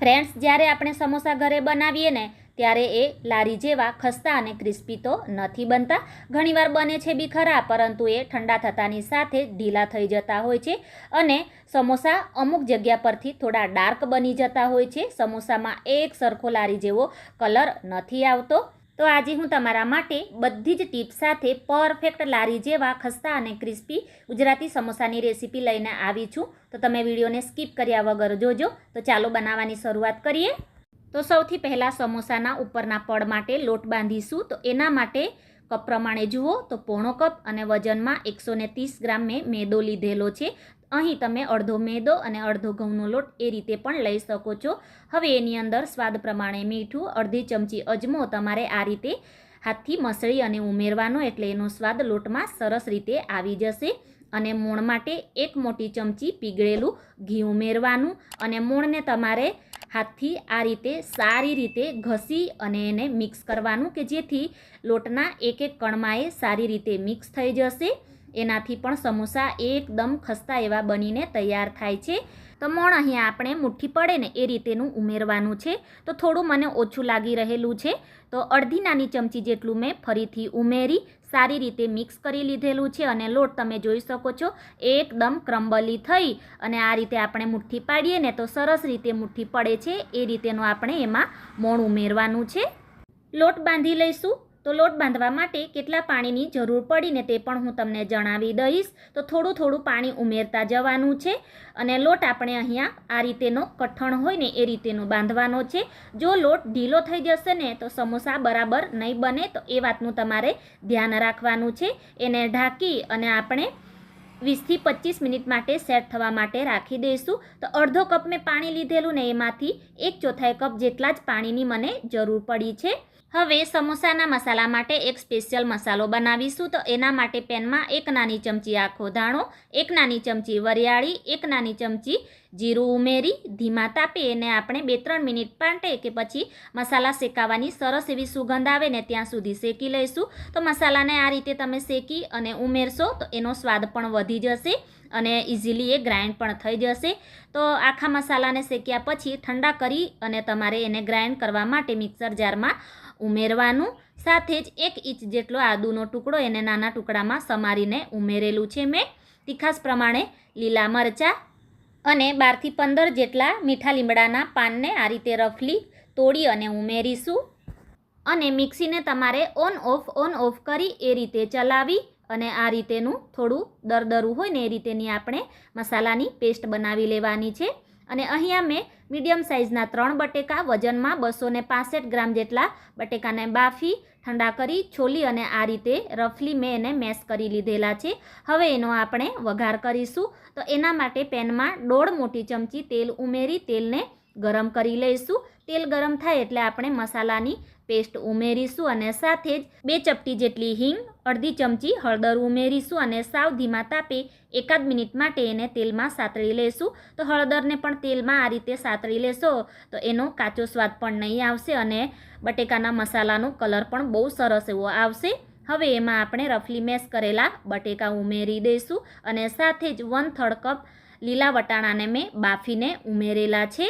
Friends, જ્યારે આપણે સમોસા ઘરે બનાવીએ ને, ત્યારે એ લારી જેવા ખસ્તા અને ક્રિસ્પી તો નથી બનતા. ઘણીવાર બને છે બી ખરા, પરંતુ એ ઠંડા થતાની સાથે ઢીલા થઈ જતા હોય છે અને સમોસા અમુક જગ્યા પરથી થોડા ડાર્ક બની જતા હોય છે. સમોસામાં એક સરખો લારી જેવો કલર નથી આવતો. તો આજે હું તમારા માટે બધી જ ટીપ્સ સાથે પરફેક્ટ લારી જેવા ખસ્તા અને ક્રિસ્પી ગુજરાતી સમોસાની રેસીપી લઈને આવી છું. તો તમે વિડીયોને સ્કીપ કર્યા વગર જોજો. તો ચાલો બનાવવાની શરૂઆત કરીએ. તો સૌથી પહેલાં સમોસાના ઉપરના પડ માટે લોટ બાંધીશું. તો એના માટે કપ પ્રમાણે જુઓ. તો પોણો કપ અને વજનમાં એકસો ગ્રામ મેં મેદો લીધેલો છે. અહીં તમે અડધો મેદો અને અડધો ઘઉંનો લોટ એ રીતે પણ લઈ શકો છો. હવે એની અંદર સ્વાદ પ્રમાણે મીઠું, અડધી ચમચી અજમો તમારે આ રીતે હાથથી મસળી અને ઉમેરવાનો એટલે એનો સ્વાદ લોટમાં સરસ રીતે આવી જશે. અને મૂણ માટે એક મોટી ચમચી પીગળેલું ઘી ઉમેરવાનું અને મૂણને તમારે હાથથી આ રીતે સારી રીતે ઘસી અને એને મિક્સ કરવાનું કે જેથી લોટના એક એક કણમાં એ સારી રીતે મિક્સ થઈ જશે. એનાથી પણ સમોસા એકદમ ખસ્તા એવા બનીને તૈયાર થાય છે. તો મોણ અહીંયા આપણે મુઠ્ઠી પડે ને એ રીતેનું ઉમેરવાનું છે. તો થોડું મને ઓછું લાગી રહેલું છે. તો અડધી નાની ચમચી જેટલું મેં ફરીથી ઉમેરી સારી રીતે મિક્સ કરી લીધેલું છે અને લોટ તમે જોઈ શકો છો એકદમ ક્રમ્બલી થઈ અને આ રીતે આપણે મુઠ્ઠી પાડીએ ને તો સરસ રીતે મુઠ્ઠી પડે છે. એ રીતેનું આપણે એમાં મોણ ઉમેરવાનું છે. લોટ બાંધી લઈશું. તો લોટ બાંધવા માટે કેટલા પાણીની જરૂર પડીને તે પણ હું તમને જણાવી દઈશ. તો થોડું થોડું પાણી ઉમેરતા જવાનું છે અને લોટ આપણે અહીંયા આ રીતેનો કઠણ હોય ને એ રીતેનો બાંધવાનો છે. જો લોટ ઢીલો થઈ જશે ને તો સમોસા બરાબર નહીં બને તો એ વાતનું તમારે ધ્યાન રાખવાનું છે. એને ઢાંકી અને આપણે વીસથી પચીસ મિનિટ માટે સેટ થવા માટે રાખી દઈશું. તો અડધો કપ મેં પાણી લીધેલું ને એમાંથી એક ચોથાઈ કપ જેટલા જ પાણીની મને જરૂર પડી છે. હવે સમોસાના મસાલા માટે એક સ્પેશિયલ મસાલો બનાવીશું. તો એના માટે પેનમાં એક નાની ચમચી આખો ધાણો, એક નાની ચમચી વરિયાળી, એક નાની ચમચી જીરું ઉમેરી, ધીમા તાપે એને આપણે બે ત્રણ મિનિટ માટે કે પછી મસાલા શેકાવાની સરસ એવી સુગંધ આવે ને ત્યાં સુધી શેકી લઈશું. તો મસાલાને આ રીતે તમે શેકી અને ઉમેરશો તો એનો સ્વાદ પણ વધી જશે અને ઇઝીલી એ ગ્રાઇન્ડ પણ થઈ જશે. તો આખા મસાલાને શેક્યા પછી ઠંડા કરી અને તમારે એને ગ્રાઇન્ડ કરવા માટે મિક્સર જારમાં ઉમેરવાનું. સાથે જ એક ઇંચ જેટલો આદુનો ટુકડો એને નાના ટુકડામાં સમારીને ઉમેરેલું છે મેં. તીખાસ પ્રમાણે લીલા મરચાં અને બારથી પંદર જેટલા મીઠા લીમડાના પાનને આ રીતે રફલી તોડી અને ઉમેરીશું. અને મિક્સીને તમારે ઓન ઓફ ઓન ઓફ કરી એ રીતે ચલાવી અને આ રીતેનું થોડું દરદરું હોય ને એ રીતેની આપણે મસાલાની પેસ્ટ બનાવી લેવાની છે. અને અહીંયા મેં મીડિયમ સાઇઝના ત્રણ બટેકા, વજનમાં બસો ને ગ્રામ જેટલા બટેકાને બાફી ઠંડા કરી, છોલી અને આ રીતે રફલી મેં એને મેશ કરી લીધેલા છે. હવે એનો આપણે વઘાર કરીશું. તો એના માટે પેનમાં દોઢ મોટી ચમચી તેલ ઉમેરી તેલને ગરમ કરી લઈશું. તેલ ગરમ થાય એટલે આપણે મસાલાની પેસ્ટ ઉમેરીશું અને સાથે જ બે ચપટી જેટલી હિંગ, અડધી ચમચી હળદર ઉમેરીશું અને સાવ ધીમા તાપે એકાદ મિનિટ માટે એને તેલમાં સાતળી લેશું. તો હળદરને પણ તેલમાં આ રીતે સાતળી લેશો. તો એનો કાચો સ્વાદ પણ નહીં આવશે અને બટેકાના મસાલાનો કલર પણ બહુ સરસ એવો આવશે. હવે એમાં આપણે રફલી મેશ કરેલા બટેકા ઉમેરી દઈશું અને સાથે જ વન થર્ડ કપ લીલા વટાણાને મેં બાફીને ઉમેરેલા છે.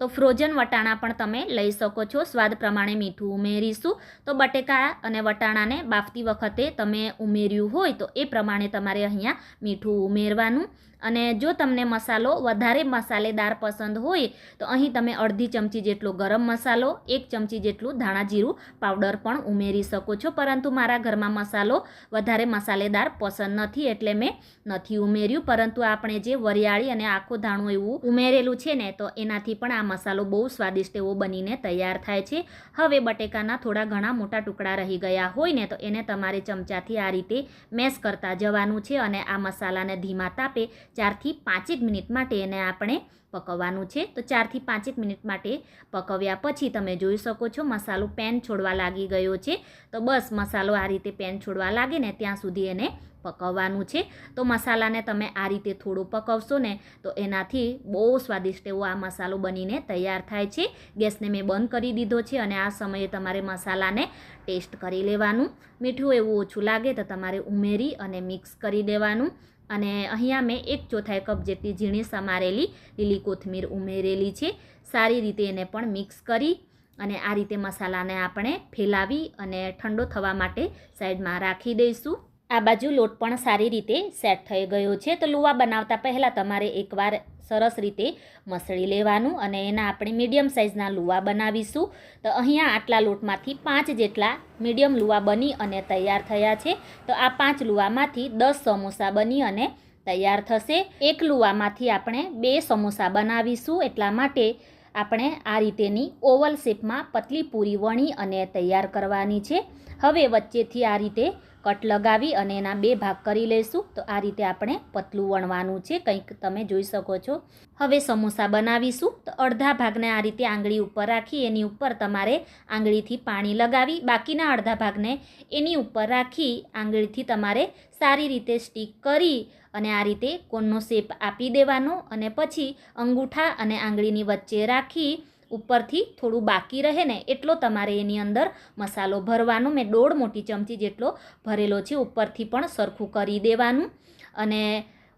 તો ફ્રોઝન વટાણા પણ તમે લઈ શકો છો. સ્વાદ પ્રમાણે મીઠું ઉમેરીશું. તો બટેકા અને વટાણાને બાફતી વખતે તમે ઉમેર્યું હોય તો એ પ્રમાણે તમારે અહીંયા મીઠું ઉમેરવાનું. અને જો તમને મસાલો વધારે મસાલેદાર પસંદ હોય તો અહીં તમે અડધી ચમચી જેટલો ગરમ મસાલો, એક ચમચી જેટલું ધાણા જીરું પાવડર પણ ઉમેરી શકો છો. પરંતુ મારા ઘરમાં મસાલો વધારે મસાલેદાર પસંદ નથી એટલે મેં નથી ઉમેર્યું. પરંતુ આપણે જે વરિયાળી અને આખું ધાણું એવું ઉમેરેલું છે ને તો એનાથી પણ આ મસાલો બહુ સ્વાદિષ્ટ એવો બનીને તૈયાર થાય છે. હવે બટેકાના થોડા ઘણા મોટા ટુકડા રહી ગયા હોય ને તો એને તમારે ચમચાથી આ રીતે મેશ કરતા જવાનું છે અને આ મસાલાને ધીમા તાપે ચારથી પાંચેક મિનિટ માટે એને આપણે પકવવાનું છે. તો ચારથી પાંચેક મિનિટ માટે પકવ્યા પછી તમે જોઈ શકો છો મસાલો પેન છોડવા લાગી ગયો છે. તો બસ મસાલો આ રીતે પેન છોડવા લાગે ને ત્યાં સુધી એને પકવવાનું છે. તો મસાલાને તમે આ રીતે થોડો પકવશો ને તો એનાથી બહુ સ્વાદિષ્ટ એવો આ મસાલો બનીને તૈયાર થાય છે. ગેસને મેં બંધ કરી દીધો છે અને આ સમયે તમારે મસાલાને ટેસ્ટ કરી લેવાનું. મીઠું એવું ઓછું લાગે તો તમારે ઉમેરી અને મિક્સ કરી દેવાનું. અને અહીંયા મેં એક ચોથાઈ કપ જેટલી ઝીણી સમારેલી લીલી કોથમીર ઉમેરેલી છે. સારી રીતે એને પણ મિક્સ કરી અને આ રીતે મસાલાને આપણે ફેલાવી અને ઠંડો થવા માટે સાઈડમાં રાખી દઈશું. આ બાજુ લોટ પણ સારી રીતે સેટ થઈ ગયો છે. તો લુવા બનાવતા પહેલાં તમારે એકવાર સરસ રીતે મસળી લેવાનું અને એના આપણે મીડિયમ સાઇઝના લુવા બનાવીશું. તો અહીંયા આટલા લોટમાંથી પાંચ જેટલા મીડિયમ લુવા બની અને તૈયાર થયા છે. તો આ પાંચ લુવામાંથી દસ સમોસા બની અને તૈયાર થશે. એક લુવામાંથી આપણે બે સમોસા બનાવીશું. એટલા માટે આપણે આ રીતેની ઓવલ શેપમાં પતલી પૂરી વણી અને તૈયાર કરવાની છે. હવે વચ્ચેથી આ રીતે કટ લગાવી અને એના બે ભાગ કરી લઈશું તો આ રીતે આપણે પતલું વણવાનું છે, કંઈક તમે જોઈ શકો છો. હવે સમોસા બનાવીશું. તો અડધા ભાગને આ રીતે આંગળી ઉપર રાખી, એની ઉપર તમારે આંગળીથી પાણી લગાવી, બાકીના અડધા ભાગને એની ઉપર રાખી, આંગળીથી તમારે સારી રીતે સ્ટીક કરી અને આ રીતે કોનનો શેપ આપી દેવાનો અને પછી અંગૂઠા અને આંગળીની વચ્ચે રાખી ઉપરથી થોડું બાકી રહે ને એટલો તમારે એની અંદર મસાલો ભરવાનો. મેં દોઢ મોટી ચમચી જેટલો ભરેલો છે, ઉપરથી પણ સરખું કરી દેવાનું. અને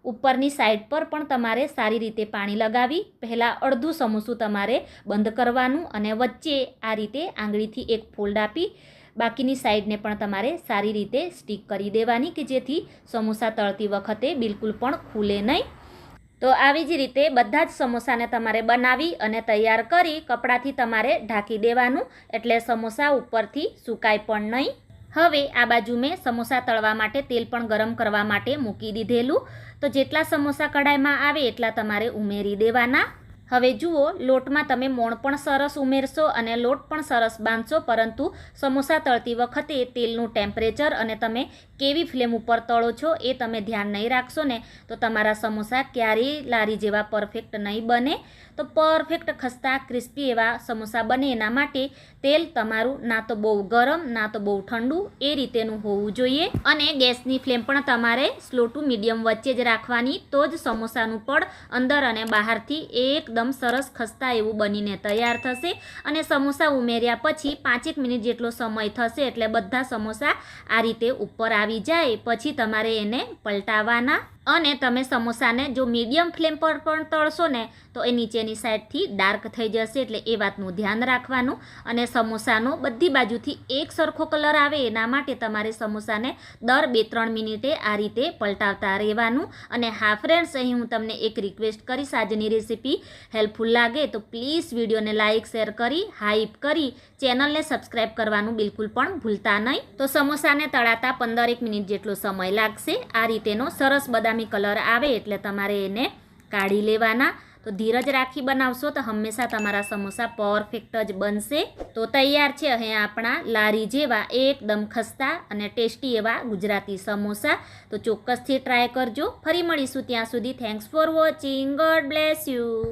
ઉપરની સાઈડ પર પણ તમારે સારી રીતે પાણી લગાવી, પહેલાં અડધું સમોસું તમારે બંધ કરવાનું અને વચ્ચે આ રીતે આંગળીથી એક ફોલ્ડ આપી, બાકીની સાઈડને પણ તમારે સારી રીતે સ્ટીક કરી દેવાની કે જેથી સમોસા તળતી વખતે બિલકુલ પણ ખુલે નહીં. તો આવી જ રીતે બધા જ સમોસાને તમારે બનાવી અને તૈયાર કરી કપડાથી તમારે ઢાંકી દેવાનું. એટલે સમોસા ઉપરથી સુકાય પણ નહીં. હવે આ બાજુ મેં સમોસા તળવા માટે તેલ પણ ગરમ કરવા માટે મૂકી દીધેલું. તો જેટલા સમોસા કઢાઈમાં આવે એટલા તમારે ઉમેરી દેવાના. હવે જુઓ, લોટમાં તમે મોણ પણ સરસ ઉમેરશો અને લોટ પણ સરસ બાંધશો, પરંતુ સમોસા તળતી વખતે તેલનું ટેમ્પરેચર અને તમે કેવી ફ્લેમ ઉપર તળો છો એ તમે ધ્યાન નહીં રાખશો ને. તો તમારા સમોસા ક્યારેય લારી જેવા પરફેક્ટ નહીં બને. તો પરફેક્ટ ખસ્તા, ક્રિસ્પી એવા સમોસા બને એના માટે તેલ તમારું ના તો બહુ ગરમ, ના તો બહુ ઠંડુ એ રીતેનું હોવું જોઈએ. અને ગેસની ફ્લેમ પણ તમારે સ્લો ટુ મીડિયમ વચ્ચે જ રાખવાની, તો જ સમોસાનું પડ અંદર અને બહારથી એકદમ સરસ ખસ્તા એવું બનીને તૈયાર થશે અને સમોસા ઉમેર્યા પછી પાંચેક મિનિટ જેટલો સમય થશે એટલે બધા સમોસા આ રીતે ઉપર આવી જાય. પછી તમારે એને પલટાવવાના અને તમે સમોસાને જો મીડિયમ ફ્લેમ પર પણ તળશો ને, તો એ નીચેની સાઈડથી ડાર્ક થઈ જશે. એટલે એ વાતનું ધ્યાન રાખવાનું. અને સમોસાનો બધી બાજુથી એક સરખો કલર આવે એના માટે તમારે સમોસાને દર બે ત્રણ મિનિટે આ રીતે પલટાવતા રહેવાનું. અને હા ફ્રેન્ડ્સ અહીં હું તમને એક રિક્વેસ્ટ કરીશ. આજની રેસીપી હેલ્પફુલ લાગે તો પ્લીઝ વિડીયોને લાઇક શેર કરી હાઈપ કરી ચેનલને સબસ્ક્રાઈબ કરવાનું બિલકુલ પણ ભૂલતા નહીં. તો સમોસાને તળાતા પંદરેક મિનિટ જેટલો સમય લાગશે. આ રીતેનો સરસ બદામી કલર આવે એટલે તમારે એને કાઢી લેવાના. તો ધીરજ રાખી બનાવશો તો હંમેશા તમારા સમોસા પરફેક્ટ જ બનશે. તો તૈયાર છે અહીંયા આપણા લારી જેવા એકદમ ખસ્તા અને ટેસ્ટી એવા ગુજરાતી સમોસા. તો ચોક્કસથી ટ્રાય કરજો. ફરી મળીશું ત્યાં સુધી. Thanks for watching God bless you